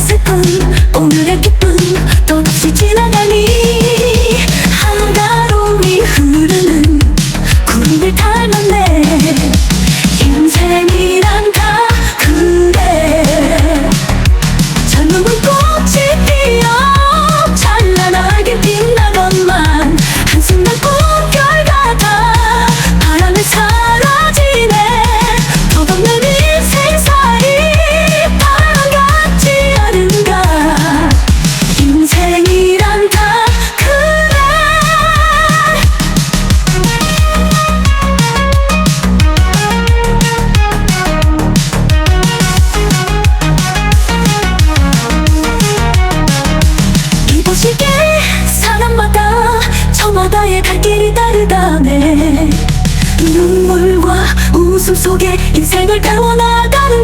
슬픔 오늘의 기쁨 또 없이 나의 갈 길이 다르다네. 눈물과 웃음 속에 인생을 태워나가는